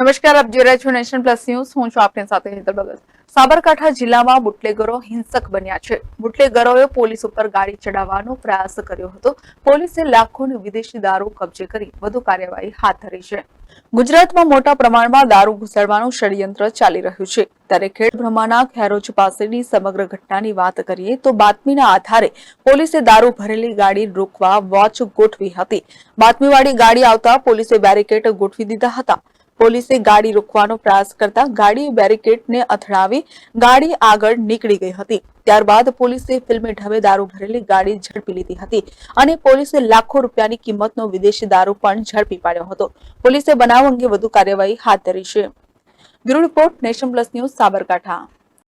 નમસ્કાર, આપ જોઈ રહ્યા છો નેશન પ્લસ ન્યૂઝ. હું છું આપની સાથે હેતલ ભગત. સાબરકાંઠા જિલ્લામાં બુટલેગરો હિંસક બન્યા છે. બુટલેગરોએ પોલીસ ઉપર ગાડી ચડાવવાનો પ્રયાસ કર્યો હતો. પોલીસે લાખોની વિદેશી દારૂ કબજે કરી વધુ કાર્યવાહી હાથ ધરી છે. ગુજરાતમાં મોટા પ્રમાણમાં દારૂ ઘુસાડવાનું ષડયંત્ર ચાલી રહ્યું છે. ત્યારે ખેડબ્રહ્માના ખેરોજ પાસેની સમગ્ર ઘટનાની વાત કરીએ તો બાતમીના આધારે પોલીસે દારૂ ભરેલી ગાડી રોકવા વોચ ગોઠવી હતી. બાતમીવાળી ગાડી આવતા પોલીસે બેરિકેડ ગોઠવી દીધા હતા. પોલીસે ગાડી રોકવાનો પ્રયાસ કરતા ગાડી બેરિકેડને અથડાવી ગાડી આગળ નીકળી ગઈ હતી. ત્યારબાદ પોલીસે ફિલ્મી ઢબે દારૂ ભરેલી ગાડી ઝડપી લીધી હતી અને પોલીસે લાખો રૂપિયાની કિંમતનો વિદેશી દારૂ પણ ઝડપી પાડ્યો હતો. પોલીસે બનાવ અંગે વધુ કાર્યવાહી હાથ ધરી છે. Bureau report nation plus news Sabarkantha.